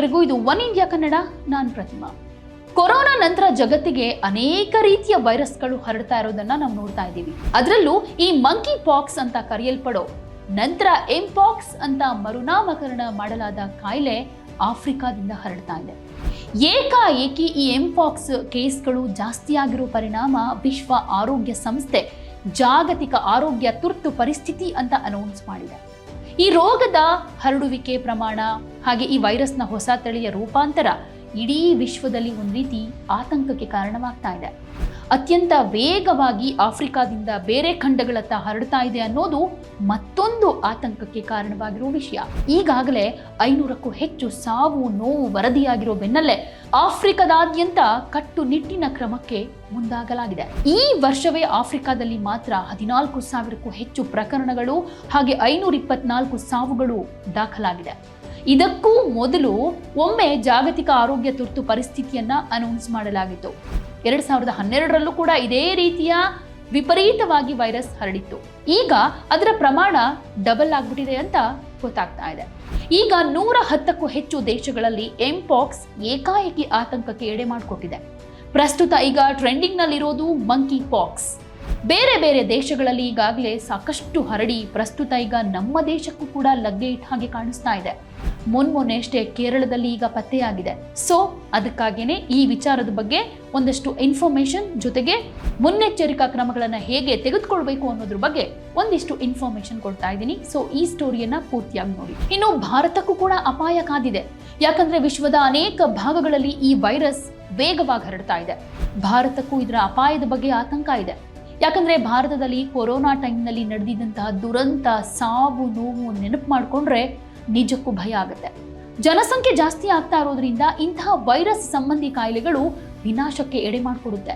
ಎಲ್ರಿಗೂ ಇದು one India Kannada, ನಾನು ಪ್ರತಿಮಾ. ಕೊರೋನಾ ನಂತರ ಜಗತ್ತಿಗೆ ಅನೇಕ ರೀತಿಯ ವೈರಸ್ಗಳು ಹರಡ್ತಾ ಇರೋದನ್ನ ನಾವು ನೋಡ್ತಾ ಇದ್ದೀವಿ. ಅದರಲ್ಲೂ ಈ ಮಂಕಿ ಪಾಕ್ಸ್ ಅಂತ ಕರೆಯಲ್ಪಡೋ, ನಂತರ ಎಂಪಾಕ್ಸ್ ಅಂತ ಮರುನಾಮಕರಣ ಮಾಡಲಾದ ಕಾಯಿಲೆ ಆಫ್ರಿಕಾದಿಂದ ಹರಡ್ತಾ ಇದೆ. ಏಕಾಏಕಿ ಈ ಎಂಪಾಕ್ಸ್ ಕೇಸ್ಗಳು ಜಾಸ್ತಿ ಆಗಿರೋ ಪರಿಣಾಮ ವಿಶ್ವ ಆರೋಗ್ಯ ಸಂಸ್ಥೆ ಜಾಗತಿಕ ಆರೋಗ್ಯ ತುರ್ತು ಪರಿಸ್ಥಿತಿ ಅಂತ ಅನೌನ್ಸ್ ಮಾಡಿದೆ. ಈ ರೋಗದ ಹರಡುವಿಕೆ ಪ್ರಮಾಣ ಹಾಗೆ ಈ ವೈರಸ್ನ ಹೊಸ ತಳಿಯ ರೂಪಾಂತರ ಇಡೀ ವಿಶ್ವದಲ್ಲಿ ಒಂದು ರೀತಿ ಆತಂಕಕ್ಕೆ ಕಾರಣವಾಗ್ತಾ ಇದೆ. ಅತ್ಯಂತ ವೇಗವಾಗಿ ಆಫ್ರಿಕಾದಿಂದ ಬೇರೆ ಖಂಡಗಳತ್ತ ಹರಡ್ತಾ ಇದೆ ಅನ್ನೋದು ಮತ್ತೊಂದು ಆತಂಕಕ್ಕೆ ಕಾರಣವಾಗಿರುವ ವಿಷಯ. ಈಗಾಗಲೇ ಐನೂರಕ್ಕೂ ಹೆಚ್ಚು ಸಾವು ನೋವು ವರದಿಯಾಗಿರೋ ಬೆನ್ನಲ್ಲೇ ಆಫ್ರಿಕಾದಾದ್ಯಂತ ಕಟ್ಟುನಿಟ್ಟಿನ ಕ್ರಮಕ್ಕೆ ಮುಂದಾಗಲಾಗಿದೆ. ಈ ವರ್ಷವೇ ಆಫ್ರಿಕಾದಲ್ಲಿ ಮಾತ್ರ ಹದಿನಾಲ್ಕು ಸಾವಿರಕ್ಕೂ ಹೆಚ್ಚು ಪ್ರಕರಣಗಳು ಹಾಗೆ ಐನೂರ ಇಪ್ಪತ್ನಾಲ್ಕು ಸಾವುಗಳು ದಾಖಲಾಗಿದೆ. ಇದಕ್ಕೂ ಮೊದಲು ಒಮ್ಮೆ ಜಾಗತಿಕ ಆರೋಗ್ಯ ತುರ್ತು ಪರಿಸ್ಥಿತಿಯನ್ನ ಅನೌನ್ಸ್ ಮಾಡಲಾಗಿತ್ತು. ಎರಡ್ ಸಾವಿರದ ಹನ್ನೆರಡರಲ್ಲೂ ಕೂಡ ಇದೇ ರೀತಿಯ ವಿಪರೀತವಾಗಿ ವೈರಸ್ ಹರಡಿತ್ತು. ಈಗ ಅದರ ಪ್ರಮಾಣ ಡಬಲ್ ಆಗ್ಬಿಟ್ಟಿದೆ ಅಂತ ಗೊತ್ತಾಗ್ತಾ ಇದೆ. ಈಗ ನೂರ ಹತ್ತಕ್ಕೂ ಹೆಚ್ಚು ದೇಶಗಳಲ್ಲಿ ಎಂಪಾಕ್ಸ್ ಏಕಾಏಕಿ ಆತಂಕಕ್ಕೆ ಎಡೆ ಮಾಡಿಕೊಟ್ಟಿದೆ. ಪ್ರಸ್ತುತ ಈಗ ಟ್ರೆಂಡಿಂಗ್ನಲ್ಲಿರೋದು ಮಂಕಿ ಪಾಕ್ಸ್ ಬೇರೆ ಬೇರೆ ದೇಶಗಳಲ್ಲಿ ಈಗಾಗಲೇ ಸಾಕಷ್ಟು ಹರಡಿ ಪ್ರಸ್ತುತ ಈಗ ನಮ್ಮ ದೇಶಕ್ಕೂ ಕೂಡ ಲಗ್ಗೆ ಇಟ್ಟ ಹಾಗೆ ಕಾಣಿಸ್ತಾ ಇದೆ. ಮೊನ್ಮೊನ್ನೆ ಅಷ್ಟೇ ಕೇರಳದಲ್ಲಿ ಈಗ ಪತ್ತೆಯಾಗಿದೆ. ಸೊ ಅದಕ್ಕಾಗಿಯೇ ಈ ವಿಚಾರದ ಬಗ್ಗೆ ಒಂದಷ್ಟು ಇನ್ಫಾರ್ಮೇಶನ್ ಜೊತೆಗೆ ಮುನ್ನೆಚ್ಚರಿಕಾ ಕ್ರಮಗಳನ್ನು ಹೇಗೆ ತೆಗೆದುಕೊಳ್ಬೇಕು ಅನ್ನೋದ್ರ ಬಗ್ಗೆ ಒಂದಿಷ್ಟು ಇನ್ಫಾರ್ಮೇಶನ್ ಕೊಡ್ತಾ ಇದ್ದೀನಿ. ಸೊ ಈ ಸ್ಟೋರಿಯನ್ನ ಪೂರ್ತಿಯಾಗಿ ನೋಡಿ. ಇನ್ನು ಭಾರತಕ್ಕೂ ಕೂಡ ಅಪಾಯ ಕಾದಿದೆ. ಯಾಕಂದ್ರೆ ವಿಶ್ವದ ಅನೇಕ ಭಾಗಗಳಲ್ಲಿ ಈ ವೈರಸ್ ವೇಗವಾಗಿ ಹರಡ್ತಾ ಇದೆ. ಭಾರತಕ್ಕೂ ಇದರ ಅಪಾಯದ ಬಗ್ಗೆ ಆತಂಕ ಇದೆ. ಯಾಕಂದ್ರೆ ಭಾರತದಲ್ಲಿ ಕೊರೋನಾ ಟೈಮ್ನಲ್ಲಿ ನಡೆದಿದ್ದಂತಹ ದುರಂತ, ಸಾವು, ನೋವು ನೆನಪು ಮಾಡಿಕೊಂಡ್ರೆ ನಿಜಕ್ಕೂ ಭಯ ಆಗುತ್ತೆ. ಜನಸಂಖ್ಯೆ ಜಾಸ್ತಿ ಆಗ್ತಾ ಇರೋದ್ರಿಂದ ಇಂತಹ ವೈರಸ್ ಸಂಬಂಧಿ ಕಾಯಿಲೆಗಳು ವಿನಾಶಕ್ಕೆ ಎಡೆ ಮಾಡಿಕೊಡುತ್ತೆ.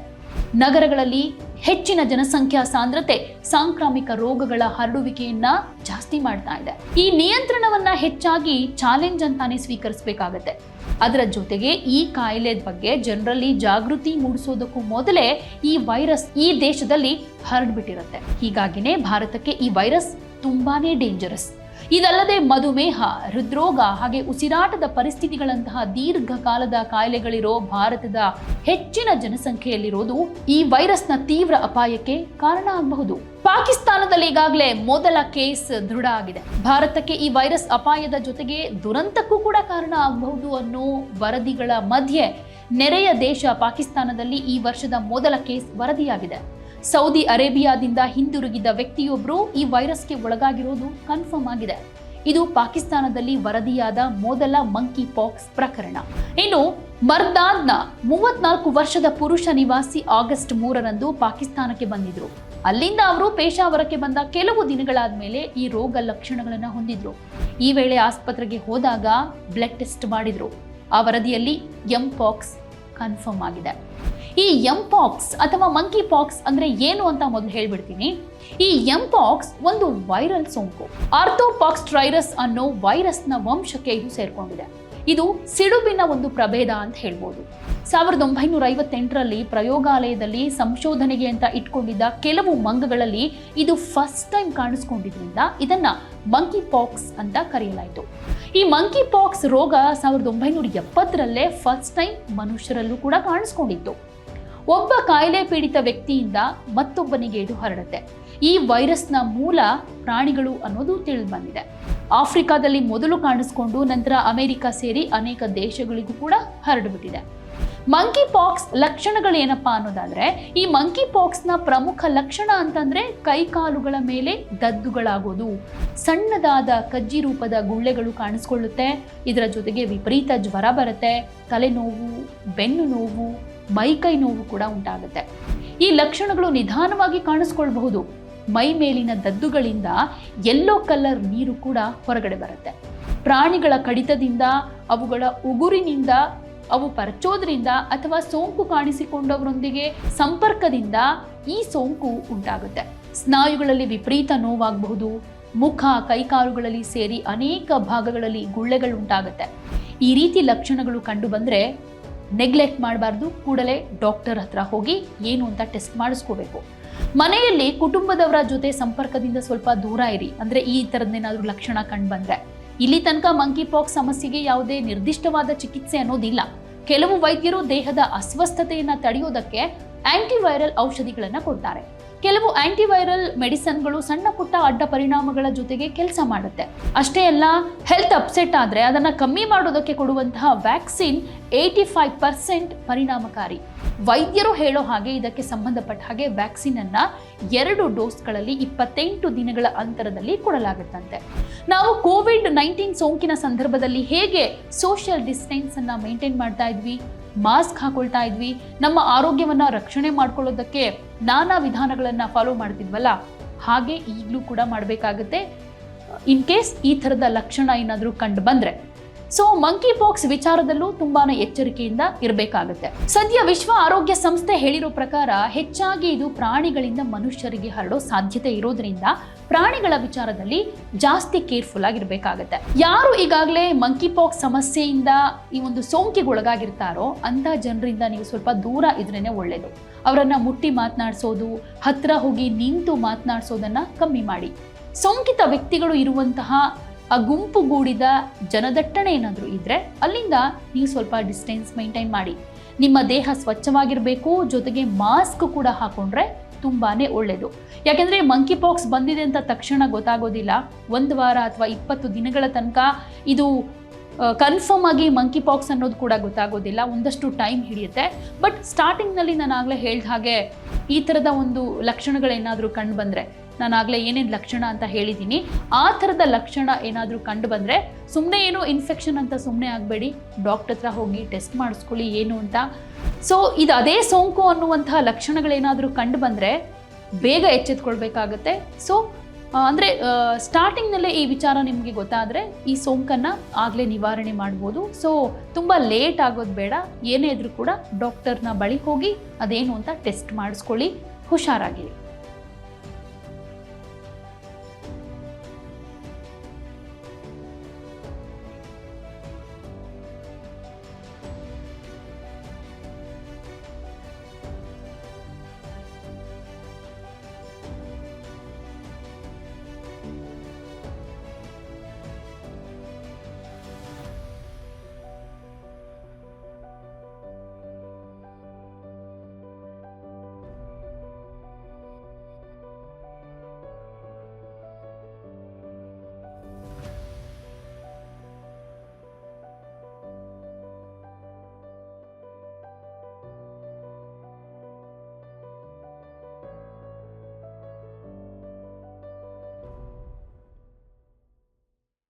ನಗರಗಳಲ್ಲಿ ಹೆಚ್ಚಿನ ಜನಸಂಖ್ಯಾ ಸಾಂದ್ರತೆ, ಸಾಂಕ್ರಾಮಿಕ ರೋಗಗಳ ಹರಡುವಿಕೆಯನ್ನ ಜಾಸ್ತಿ ಮಾಡ್ತಾ ಇದೆ. ಈ ನಿಯಂತ್ರಣವನ್ನ ಹೆಚ್ಚಾಗಿ ಚಾಲೆಂಜ್ ಅಂತಾನೆ ಸ್ವೀಕರಿಸಬೇಕಾಗತ್ತೆ. ಅದರ ಜೊತೆಗೆ ಈ ಕಾಯಿಲೆ ಬಗ್ಗೆ ಜನರಲ್ಲಿ ಜಾಗೃತಿ ಮೂಡಿಸೋದಕ್ಕೂ ಮೊದಲೇ ಈ ವೈರಸ್ ಈ ದೇಶದಲ್ಲಿ ಹರಡ್ಬಿಟ್ಟಿರುತ್ತೆ. ಹೀಗಾಗಿನೇ ಭಾರತಕ್ಕೆ ಈ ವೈರಸ್ ತುಂಬಾನೇ ಡೇಂಜರಸ್ ಇದಲ್ಲದೆ ಮಧುಮೇಹ, ಹೃದ್ರೋಗ ಹಾಗೆ ಉಸಿರಾಟದ ಪರಿಸ್ಥಿತಿಗಳಂತಹ ದೀರ್ಘಕಾಲದ ಕಾಯಿಲೆಗಳಿರೋ ಭಾರತದ ಹೆಚ್ಚಿನ ಜನಸಂಖ್ಯೆಯಲ್ಲಿರೋದು ಈ ವೈರಸ್ನ ತೀವ್ರ ಅಪಾಯಕ್ಕೆ ಕಾರಣ ಆಗಬಹುದು. ಪಾಕಿಸ್ತಾನದಲ್ಲಿ ಈಗಾಗಲೇ ಮೊದಲ ಕೇಸ್ ದೃಢ ಆಗಿದೆ. ಭಾರತಕ್ಕೆ ಈ ವೈರಸ್ ಅಪಾಯದ ಜೊತೆಗೆ ದುರಂತಕ್ಕೂ ಕೂಡ ಕಾರಣ ಆಗಬಹುದು ಅನ್ನೋ ವರದಿಗಳ ಮಧ್ಯೆ ನೆರೆಯ ದೇಶ ಪಾಕಿಸ್ತಾನದಲ್ಲಿ ಈ ವರ್ಷದ ಮೊದಲ ಕೇಸ್ ವರದಿಯಾಗಿದೆ. ಸೌದಿ ಅರೇಬಿಯಾದಿಂದ ಹಿಂದಿರುಗಿದ ವ್ಯಕ್ತಿಯೊಬ್ಬರು ಈ ವೈರಸ್ಗೆ ಒಳಗಾಗಿರೋದು ಕನ್ಫರ್ಮ್ ಆಗಿದೆ. ಇದು ಪಾಕಿಸ್ತಾನದಲ್ಲಿ ವರದಿಯಾದ ಮೊದಲ ಮಂಕಿ ಪಾಕ್ಸ್ ಪ್ರಕರಣ. ಇನ್ನು ಮರ್ದಾದ್ನ ಮೂವತ್ನಾಲ್ಕು ವರ್ಷದ ಪುರುಷ ನಿವಾಸಿ ಆಗಸ್ಟ್ ಮೂರರಂದು ಪಾಕಿಸ್ತಾನಕ್ಕೆ ಬಂದಿದ್ರು. ಅಲ್ಲಿಂದ ಅವರು ಪೇಶಾವರಕ್ಕೆ ಬಂದ ಕೆಲವು ದಿನಗಳಾದ ಮೇಲೆ ಈ ರೋಗ ಲಕ್ಷಣಗಳನ್ನು ಹೊಂದಿದ್ರು. ಈ ವೇಳೆ ಆಸ್ಪತ್ರೆಗೆ ಹೋದಾಗ ಬ್ಲಡ್ ಟೆಸ್ಟ್ ಮಾಡಿದ್ರು. ಆ ವರದಿಯಲ್ಲಿ ಎಂ ಪಾಕ್ಸ್ ಕನ್ಫರ್ಮ್ ಆಗಿದೆ. ಈ ಎಂಪಾಕ್ಸ್ ಅಥವಾ ಮಂಕಿ ಪಾಕ್ಸ್ ಅಂದ್ರೆ ಏನು ಅಂತ ಮೊದಲು ಹೇಳ್ಬಿಡ್ತೀನಿ. ಈ ಎಂಪಾಕ್ಸ್ ಒಂದು ವೈರಲ್ ಸೋಂಕು. ಆರ್ಥೋಪಾಕ್ಸ್ ಟ್ರೈರಸ್ ಅನ್ನೋ ವೈರಸ್ನ ವಂಶಕ್ಕೆ ಇದು ಸೇರ್ಕೊಂಡಿದೆ. ಇದು ಸಿಡುಬಿನ ಒಂದು ಪ್ರಭೇದ ಅಂತ ಹೇಳ್ಬೋದು. ಸಾವಿರದ ಒಂಬೈನೂರ ಐವತ್ತೆಂಟರಲ್ಲಿ ಪ್ರಯೋಗಾಲಯದಲ್ಲಿ ಸಂಶೋಧನೆಗೆ ಅಂತ ಇಟ್ಕೊಂಡಿದ್ದ ಕೆಲವು ಮಂಗಗಳಲ್ಲಿ ಇದು ಫಸ್ಟ್ ಟೈಮ್ ಕಾಣಿಸ್ಕೊಂಡಿದ್ರಿಂದ ಇದನ್ನ ಮಂಕಿ ಪಾಕ್ಸ್ ಅಂತ ಕರೆಯಲಾಯಿತು. ಈ ಮಂಕಿ ಪಾಕ್ಸ್ ರೋಗ ಸಾವಿರದ ಒಂಬೈನೂರ ಎಪ್ಪತ್ತರಲ್ಲೇ ಫಸ್ಟ್ ಟೈಮ್ ಮನುಷ್ಯರಲ್ಲೂ ಕೂಡ ಕಾಣಿಸ್ಕೊಂಡಿತ್ತು. ಒಬ್ಬ ಕಾಯಿಲೆ ಪೀಡಿತ ವ್ಯಕ್ತಿಯಿಂದ ಮತ್ತೊಬ್ಬನಿಗೆ ಇದು ಹರಡುತ್ತೆ. ಈ ವೈರಸ್ನ ಮೂಲ ಪ್ರಾಣಿಗಳು ಅನ್ನೋದು ತಿಳಿದು ಬಂದಿದೆ ಆಫ್ರಿಕಾದಲ್ಲಿ ಮೊದಲು ಕಾಣಿಸ್ಕೊಂಡು ನಂತರ ಅಮೆರಿಕ ಸೇರಿ ಅನೇಕ ದೇಶಗಳಿಗೂ ಕೂಡ ಹರಡಿಬಿಟ್ಟಿದೆ. ಮಂಕಿ ಪಾಕ್ಸ್ ಲಕ್ಷಣಗಳೇನಪ್ಪ ಅನ್ನೋದಾದ್ರೆ, ಈ ಮಂಕಿ ಪಾಕ್ಸ್ನ ಪ್ರಮುಖ ಲಕ್ಷಣ ಅಂತಂದ್ರೆ ಕೈಕಾಲುಗಳ ಮೇಲೆ ದದ್ದುಗಳಾಗೋದು. ಸಣ್ಣದಾದ ಕಜ್ಜಿ ರೂಪದ ಗುಳ್ಳೆಗಳು ಕಾಣಿಸ್ಕೊಳ್ಳುತ್ತೆ. ಇದರ ಜೊತೆಗೆ ವಿಪರೀತ ಜ್ವರ ಬರುತ್ತೆ. ತಲೆನೋವು ಬೆನ್ನು ನೋವು ಮೈಕೈ ನೋವು ಕೂಡ ಉಂಟಾಗುತ್ತೆ. ಈ ಲಕ್ಷಣಗಳು ನಿಧಾನವಾಗಿ ಕಾಣಿಸ್ಕೊಳ್ಬಹುದು. ಮೈ ಮೇಲಿನ ದದ್ದುಗಳಿಂದ ಎಲ್ಲೋ ಕಲರ್ ನೀರು ಕೂಡ ಹೊರಗಡೆ ಬರುತ್ತೆ. ಪ್ರಾಣಿಗಳ ಕಡಿತದಿಂದ, ಅವುಗಳ ಉಗುರಿನಿಂದ, ಅವು ಪರಚೋದ್ರಿಂದ ಅಥವಾ ಸೋಂಕು ಕಾಣಿಸಿಕೊಂಡವರೊಂದಿಗೆ ಸಂಪರ್ಕದಿಂದ ಈ ಸೋಂಕು ಉಂಟಾಗುತ್ತೆ. ಸ್ನಾಯುಗಳಲ್ಲಿ ವಿಪರೀತ ನೋವಾಗಬಹುದು. ಮುಖ, ಕೈಕಾಲುಗಳಲ್ಲಿ ಸೇರಿ ಅನೇಕ ಭಾಗಗಳಲ್ಲಿ ಗುಳ್ಳೆಗಳು ಉಂಟಾಗುತ್ತೆ ಈ ರೀತಿ ಲಕ್ಷಣಗಳು ಕಂಡು ಬಂದರೆ ನೆಗ್ಲೆಕ್ಟ್ ಮಾಡಬಾರ್ದು, ಕೂಡಲೇ ಡಾಕ್ಟರ್ ಹತ್ರ ಹೋಗಿ ಏನು ಅಂತ ಟೆಸ್ಟ್ ಮಾಡಿಸ್ಕೋಬೇಕು. ಮನೆಯಲ್ಲಿ ಕುಟುಂಬದವರ ಜೊತೆ ಸಂಪರ್ಕದಿಂದ ಸ್ವಲ್ಪ ದೂರ ಇರಿ. ಅಂದರೆ ಈ ಥರದ್ದೇನಾದರೂ ಲಕ್ಷಣ ಕಂಡು ಬಂದರೆ. ಇಲ್ಲಿ ತನಕ ಮಂಕಿ ಪಾಕ್ಸ್ ಸಮಸ್ಯೆಗೆ ಯಾವುದೇ ನಿರ್ದಿಷ್ಟವಾದ ಚಿಕಿತ್ಸೆ ಅನ್ನೋದಿಲ್ಲ. ಕೆಲವು ವೈದ್ಯರು ದೇಹದ ಅಸ್ವಸ್ಥತೆಯನ್ನು ತಡೆಯೋದಕ್ಕೆ ಆಂಟಿವೈರಲ್ ಔಷಧಿಗಳನ್ನು ಕೊಡ್ತಾರೆ. ಕೆಲವು ಆಂಟಿವೈರಲ್ ಮೆಡಿಸನ್ಗಳು ಸಣ್ಣ ಪುಟ್ಟ ಅಡ್ಡ ಪರಿಣಾಮಗಳ ಜೊತೆಗೆ ಕೆಲಸ ಮಾಡುತ್ತೆ. ಅಷ್ಟೇ ಅಲ್ಲ ಹೆಲ್ತ್ ಅಪ್ಸೆಟ್ ಆದರೆ ಅದನ್ನು ಕಮ್ಮಿ ಮಾಡೋದಕ್ಕೆ ಕೊಡುವಂತಹ ವ್ಯಾಕ್ಸಿನ್ ಏಯ್ಟಿ ಫೈವ್ ಪರ್ಸೆಂಟ್ ಪರಿಣಾಮಕಾರಿ. ವೈದ್ಯರು ಹೇಳೋ ಹಾಗೆ ಇದಕ್ಕೆ ಸಂಬಂಧಪಟ್ಟ ಹಾಗೆ ವ್ಯಾಕ್ಸಿನ್ ಅನ್ನ ಎರಡು ಡೋಸ್ಗಳಲ್ಲಿ ಇಪ್ಪತ್ತೆಂಟು ದಿನಗಳ ಅಂತರದಲ್ಲಿ ಕೊಡಲಾಗುತ್ತಂತೆ. ನಾವು ಕೋವಿಡ್ ನೈನ್ಟೀನ್ ಸೋಂಕಿನ ಸಂದರ್ಭದಲ್ಲಿ ಹೇಗೆ ಸೋಷಿಯಲ್ ಡಿಸ್ಟೆನ್ಸ್ ಅನ್ನ ಮೇಂಟೈನ್ ಮಾಡ್ತಾ ಇದ್ವಿ ಮಾಸ್ಕ್ ಹಾಕೊಳ್ತಾ ಇದ್ವಿ, ನಮ್ಮ ಆರೋಗ್ಯವನ್ನ ರಕ್ಷಣೆ ಮಾಡ್ಕೊಳ್ಳೋದಕ್ಕೆ ನಾನಾ ವಿಧಾನಗಳನ್ನ ಫಾಲೋ ಮಾಡ್ತಿದ್ವಲ್ಲ, ಹಾಗೆ ಈಗಲೂ ಕೂಡ ಮಾಡಬೇಕಾಗುತ್ತೆ. ಇನ್ ಕೇಸ್ ಈ ಥರದ ಲಕ್ಷಣ ಏನಾದರೂ ಕಂಡು ಬಂದ್ರೆ. ಸೊ ಮಂಕಿ ಪಾಕ್ಸ್ ವಿಚಾರದಲ್ಲೂ ತುಂಬಾನೇ ಎಚ್ಚರಿಕೆಯಿಂದ ಇರಬೇಕಾಗುತ್ತೆ. ಸದ್ಯ ವಿಶ್ವ ಆರೋಗ್ಯ ಸಂಸ್ಥೆ ಹೇಳಿರೋ ಪ್ರಕಾರ ಹೆಚ್ಚಾಗಿ ಇದು ಪ್ರಾಣಿಗಳಿಂದ ಮನುಷ್ಯರಿಗೆ ಹರಡೋ ಸಾಧ್ಯತೆ ಇರೋದ್ರಿಂದ ಪ್ರಾಣಿಗಳ ವಿಚಾರದಲ್ಲಿ ಜಾಸ್ತಿ ಕೇರ್ಫುಲ್ ಆಗಿರ್ಬೇಕಾಗತ್ತೆ. ಯಾರು ಈಗಾಗಲೇ ಮಂಕಿ ಪಾಕ್ಸ್ ಸಮಸ್ಯೆಯಿಂದ ಈ ಒಂದು ಸೋಂಕಿಗೆ ಒಳಗಾಗಿರ್ತಾರೋ ಅಂತ ಜನರಿಂದ ನೀವು ಸ್ವಲ್ಪ ದೂರ ಇದ್ರೇನೆ ಒಳ್ಳೇದು. ಅವರನ್ನ ಮುಟ್ಟಿ ಮಾತನಾಡಿಸೋದು, ಹತ್ರ ಹೋಗಿ ನಿಂತು ಮಾತನಾಡಿಸೋದನ್ನ ಕಮ್ಮಿ ಮಾಡಿ. ಸೋಂಕಿತ ವ್ಯಕ್ತಿಗಳು ಇರುವಂತಹ ಆ ಗುಂಪುಗೂಡಿದ ಜನದಟ್ಟಣೆ ಏನಾದರೂ ಇದ್ದರೆ ಅಲ್ಲಿಂದ ನೀವು ಸ್ವಲ್ಪ ಡಿಸ್ಟೆನ್ಸ್ ಮೇಂಟೈನ್ ಮಾಡಿ. ನಿಮ್ಮ ದೇಹ ಸ್ವಚ್ಛವಾಗಿರಬೇಕು, ಜೊತೆಗೆ ಮಾಸ್ಕ್ ಕೂಡ ಹಾಕೊಂಡ್ರೆ ತುಂಬಾ ಒಳ್ಳೆಯದು ಯಾಕೆಂದರೆ ಮಂಕಿ ಪಾಕ್ಸ್ ಬಂದಿದೆ ಅಂತ ತಕ್ಷಣ ಗೊತ್ತಾಗೋದಿಲ್ಲ. ಒಂದು ವಾರ ಅಥವಾ ಇಪ್ಪತ್ತು ದಿನಗಳ ತನಕ ಇದು ಕನ್ಫರ್ಮ್ ಆಗಿ ಮಂಕಿ ಪಾಕ್ಸ್ ಅನ್ನೋದು ಕೂಡ ಗೊತ್ತಾಗೋದಿಲ್ಲ. ಒಂದಷ್ಟು ಟೈಮ್ ಹಿಡಿಯುತ್ತೆ. ಬಟ್ ಸ್ಟಾರ್ಟಿಂಗ್ನಲ್ಲಿ ನಾನು ಆಗಲೇ ಹೇಳ್ದ ಹಾಗೆ ಈ ಥರದ ಒಂದು ಲಕ್ಷಣಗಳೇನಾದರೂ ಕಂಡು ಬಂದರೆ ನಾನು ಆಗಲೇ ಏನೇನು ಲಕ್ಷಣ ಅಂತ ಹೇಳಿದ್ದೀನಿ. ಆ ಥರದ ಲಕ್ಷಣ ಏನಾದರೂ ಕಂಡು ಬಂದರೆ ಸುಮ್ಮನೆ ಏನೋ ಇನ್ಫೆಕ್ಷನ್ ಅಂತ ಸುಮ್ಮನೆ ಆಗಬೇಡಿ. ಡಾಕ್ಟರ್ ಹತ್ರ ಹೋಗಿ ಟೆಸ್ಟ್ ಮಾಡಿಸ್ಕೊಳ್ಳಿ ಏನು ಅಂತ. ಸೊ ಇದು ಅದೇ ಸೋಂಕು ಅನ್ನುವಂತಹ ಲಕ್ಷಣಗಳೇನಾದರೂ ಕಂಡು ಬಂದರೆ ಬೇಗ ಎಚ್ಚೆತ್ಕೊಳ್ಬೇಕಾಗತ್ತೆ. ಸೊ ಅಂದರೆ ಸ್ಟಾರ್ಟಿಂಗ್ನಲ್ಲೇ ಈ ವಿಚಾರ ನಿಮಗೆ ಗೊತ್ತಾದರೆ ಈ ಸೋಂಕನ್ನು ಆಗಲೇ ನಿವಾರಣೆ ಮಾಡ್ಬೋದು. ಸೊ ತುಂಬ ಲೇಟ್ ಆಗೋದು ಬೇಡ. ಏನೇ ಇದ್ರೂ ಕೂಡ ಡಾಕ್ಟರ್ನ ಬಳಿ ಹೋಗಿ ಅದೇನು ಅಂತ ಟೆಸ್ಟ್ ಮಾಡಿಸ್ಕೊಳ್ಳಿ. ಹುಷಾರಾಗಿರಿ.